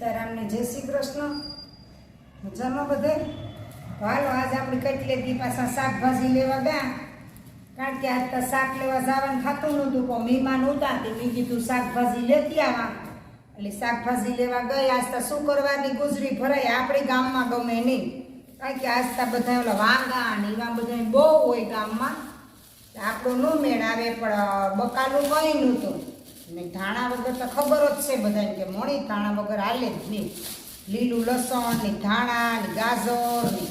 જય શ્રી કૃષ્ણ. મજામાં બધે? હાલો, આજ આપણે કેટલે દી પાછા શાકભાજી લેવા ગયા. કારણ કે આજ તો શાક લેવા જવાનું થતું નહોતું, પણ મહેમાન હતા તે મેં કીધું શાકભાજી લેતી આવા. એટલે શાકભાજી લેવા ગઈ. આજ તો શુક્રવારની ગુજરી ભરાય આપણે ગામમાં ગમે નહીં. કારણ કે આજ તો બધા ઓલા વાંગા ને એવા બધા બહુ હોય ગામમાં. આપણો ન મેળ આવે, પણ બકાલું કંઈ નહોતું. ને ધાણા વગર તો ખબર જ છે બધાને કે મોણી ધાણા વગર હાલે જ નહીં. લીલું લસણ, ને ધાણા, ને ગાજર, ને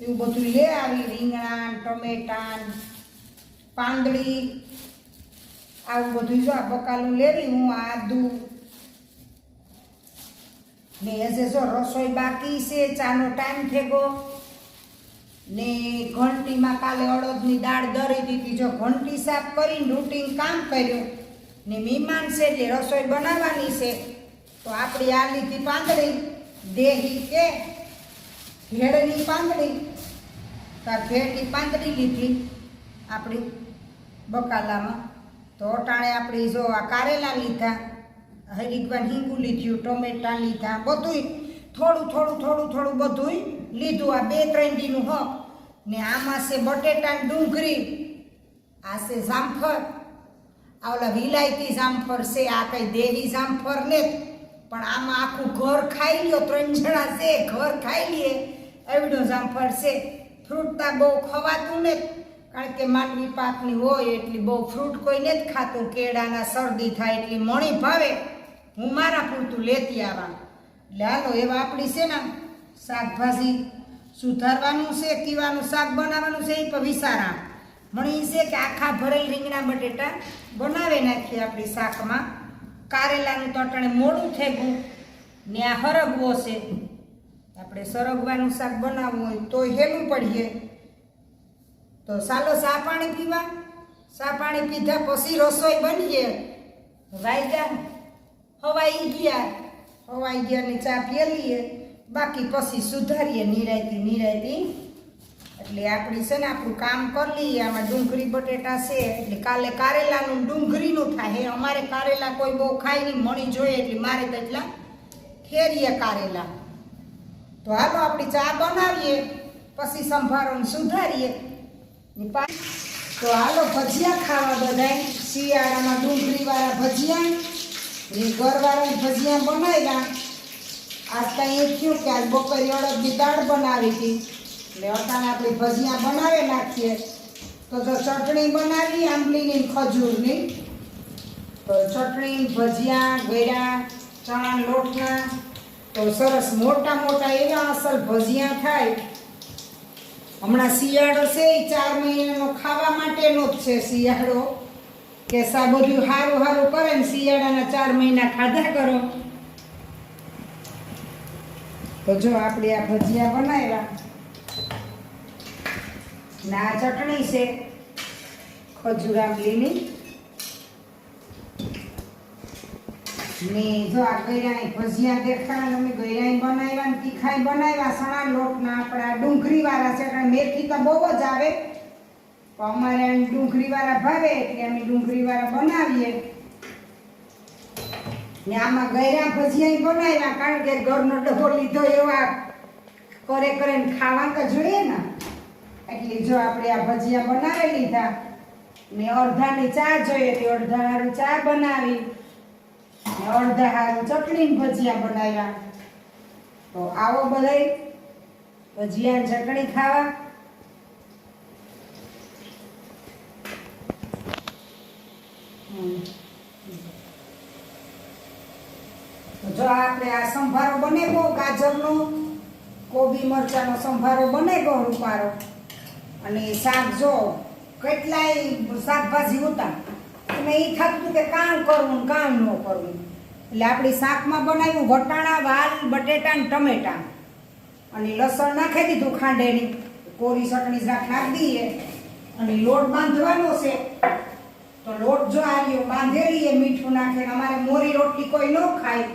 એવું બધું લે આવી રીંગણા ટમેટા પાંદડી. આવું બધું જો આ બકાલું લેવી હું આદું. ને હજે જો રસોઈ બાકી છે, ચાનો ટાઈમ થેગો. ને ઘંટીમાં કાલે અડદની દાળ દરી દીધી. જો ઘંટી સાફ કરીને રૂટીન કામ કર્યું ને મહેમાન છે એટલે રસોઈ બનાવવાની છે, તો આપણી આ લીધી પાંદડી, દેહી કે ભેળની પાંદડી? તો આ ભેળની પાંદડી લીધી આપણી બકાલામાં. તો અટાણે આપણે જો આ કારેલા લીધા હરીકવાર હિંગુ લીધું, ટમેટા લીધા, બધુંય, થોડું થોડું થોડું થોડું બધુંય લીધું આ બે ત્રણ દીનું હક. ને આમાં છે બટેટા ને ડુંગળી, આ છે જામફળ આ ઓલા વિલાયતી જામફળ છે, આ કઈ દેવી જામફળ ને પણ આમાં આખું ઘર ખાઈ લ્યો, ત્રણ જણા છે, ઘર ખાઈ લઈએ એવડું જામફળ છે. ફ્રૂટ તા બહુ ખવાતું ને કારણ કે માનવી પાકની હોય એટલી બહુ ફ્રૂટ કોઈને જ ખાતું. કેળાના શરદી થાય એટલી મણી ભાવે. હું મારા પૂરતું લેતી આવા એટલે એવા આપણી છે ને શાકભાજી. સુધારવાનું છે, કીવાનું શાક બનાવવાનું છે, એ પણ વિચારા મણી છે કે આખા ભરેલ રીંગણા બટેટા બનાવી નાખીએ આપણી શાકમાં. કારેલાનું તટણે મોડું થઈ ગયું ને આ હરગવો છે. આપણે સરગવાનું શાક બનાવવું હોય તો હેલું પડીએ. તો ચાલો સા પાણી પીવા. સા પાણી પીધા પછી રસોઈ બનીએ. વાયદા હવાઈ ગયા. હવાઈ ગયાની ચા પીએ લઈએ. બાકી પછી સુધારીએ, નિરાયતી નિરાયતી. એટલે આપણી છે ને આપણું કામ કરી લઈએ. આમાં ડુંગળી, બટેટા છે. એટલે કાલે કારેલાનું, ડુંગળીનું થાય. હે, અમારે કારેલા કોઈ બહુ ખાય નહીં મણી જોઈએ. એટલે મારે તો એટલા ખેરીએ કારેલા. તો હાલો આપણી ચા બનાવીએ, પછી સંભારોને સુધારીએ. તો હાલો ભજીયા ખાવા બધાય. શિયાળામાં ડુંગળીવાળા ભજીયા. એ ઘરવાળાની ભજીયા બનાવ્યા. આજ કાંઈ એ થયું કે આજ બપોરે અડદની દાળ બનાવી હતી. એટલે અટાણે આપણે ભજીયા બનાવી નાખીએ. તો જો ચટણી બનાવી, આંબલીની ખજૂરની તો ચટણી, ભજીયા, ગળ્યા, ચણા, લોટના. તો સરસ મોટા મોટા એવા અસલ ભજીયા થાય. હમણાં શિયાળો છે એ ચાર મહિનાનો ખાવા માટેનો જ છે શિયાળો. કે સા સારું સારું કરે ને શિયાળાના ચાર મહિના ખાધા કરો. તો જો આપણે આ ભજીયા બનાવ્યા. ને ચટણી છે ખજૂર ને જો આ ગૈરાઈ ભજીયા દેખાડા અમે ગૈરાઈ બનાવ્યા ને તીખાઈ બનાવ્યા, સણા લોટના આપણા ડુંગળી વાળા છે, કારણ મેથી તો બહુ જ આવે. પણ અમારે એમ ડુંગળીવાળા ભાવે એટલે અમે ડુંગળી વાળા બનાવીએ. ને આમાં ગયરા ભજીયા બનાવ્યા, કારણ કે ઘરનો ડબ્બો લીધો એવા કરે કરે ખાવા તો જોઈએ ને. એટલે જો આપણે આ ભજીયા બનાવી લીધા ને અડધાની ચા જોઈએ તો અડધા હારું ચા બનાવી ને અડધા હારું ચટણી ને ભજીયા બનાવ્યા. તો આવો બધાય ભજીયા ને ચટણી ખાવા. જો આપણે આ સંભારો બને ગયો, ગાજરનો, કોબી મરચાનો સંભારો બને ગયો રૂપારો. અને શાક જો કેટલાય શાકભાજી હતા, અને એ થતું કે કામ કરવું કામ ન કરવું. એટલે આપણી શાકમાં બનાવ્યું વટાણા, વાલ, બટેટા ને ટમેટા. અને લસણ નાખી દીધું ખાંડેની, કોરી ચટણી શાક નાખી દઈએ. અને લોટ બાંધવાનો છે. તો લોટ જો આવ્યો બાંધેલી એ મીઠું નાખે અમારે મોરી રોટલી કોઈ ન ખાય.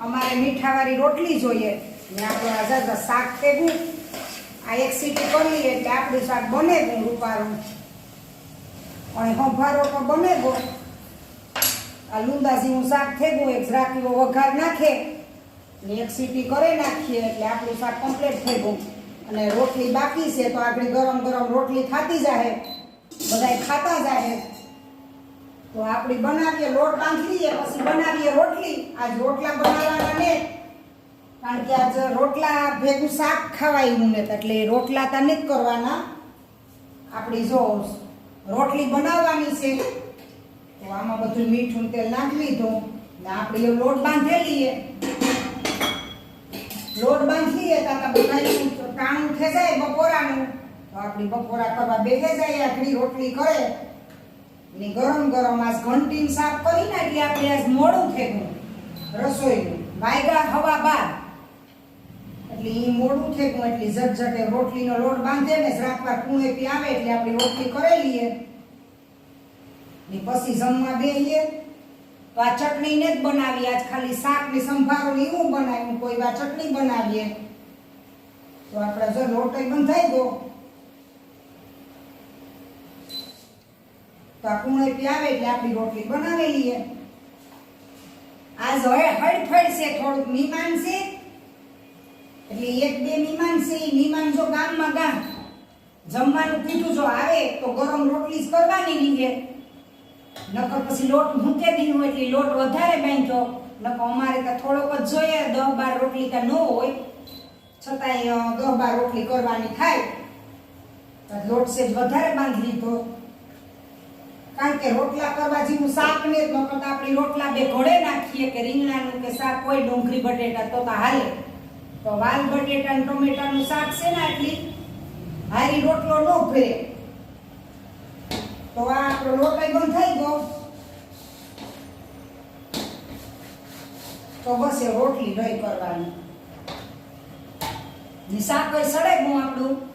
અમારે મીઠાવાળી રોટલી જોઈએ. ને આપણે આઝાદ શાક થેગું આ એક સીટી કરી એટલે આપણું શાક બને ગયું રૂપારું. અને સંભારો તો બને ગયો. આ લુંદાજીનું શાક થેગું એક જરાક એવો વઘાર નાખે. એટલે એક સીટી કરી નાખીએ એટલે આપણું શાક કમ્પ્લીટ થઈ ગયું. અને રોટલી બાકી છે તો આપણે ગરમ ગરમ રોટલી ખાતી જાહે. બધા ખાતા જાહે. તો આપણી બનાવીએ, લોટ બાંધી લઈએ, પછી બનાવીએ રોટલી. આજ રોટલા બનાવવાના ને કારણ કે આજ રોટલા ભેગું શાક ખવાયું ને એટલે રોટલા તા નથી કરવાના. આપણી જો રોટલી બનાવવાની છે, તો આમાં બધું મીઠું તેલ નાખી લીધું ને આપણે લોટ બાંધી લઈએ લોટ બાંધીએ તો બનાવી કાણું થઈ જાય બપોરાનું. તો આપણી બપોરા કરવા બેસે જાય આટલી રોટલી કરે. ને ગરમ ગરમ આજ ઘંટીને સાફ કરીને એટલે આપણે આજ મોડું થઈ ગયું. રસોઈનું. વાયગા હવા બાર. એટલે એ મોડું થઈ ગયું, એટલે ઝટઝટે રોટલીનો લોટ બાંધે ને રાખવા કુણે પી આવે એટલે આપણી રોટલી કરેલી ને પછી જમવા બેહીએ. તો આ ચટણી ને જ બનાવી આજ ખાલી શાક ને સંભારો એવું બનાવ્યું કોઈ વાર ચટણી બનાવીએ. તો આપણે જો લોટ બંધાઈ ગયો. તો આ કુણે પી આવે એટલે આપણી રોટલી બનાવેલી છે આજ હવે હળફળ છે થોડુંક છે એટલે એક બે મહેમાન છે એ મહેમાન જો ગામમાં ગામ જમવાનું કીધું જો આવે, તો ગરમ રોટલી જ કરવાની નીકળે નકર પછી લોટ મૂકે દીધું એટલે લોટ વધારે બાંધ્યો નકર અમારે તો થોડોક જ જોઈએ દસ બાર રોટલી તો ન હોય. છતાંય દસ બાર રોટલી કરવાની થાય. તો લોટ સેજ વધારે બાંધી લીધો. કારણ કે રોટલા કરવા જેવું શાક ને નકર આપણે રોટલા બે ઘોડે નાખીએ કે રીંગણાનું કે શાક હોય ડુંગળી, બટેટા, તો તો હાલે. તો વાલ બટેટા ને ટમેટાનું શાક છે ને આટલી, હારી રોટલો નો ભરે. તો આ આપણો રોટલો બંધ થઈ ગયો. તો બસ એ રોટલી રહી કરવાની. શાક હોય સડે ગયું આપણું.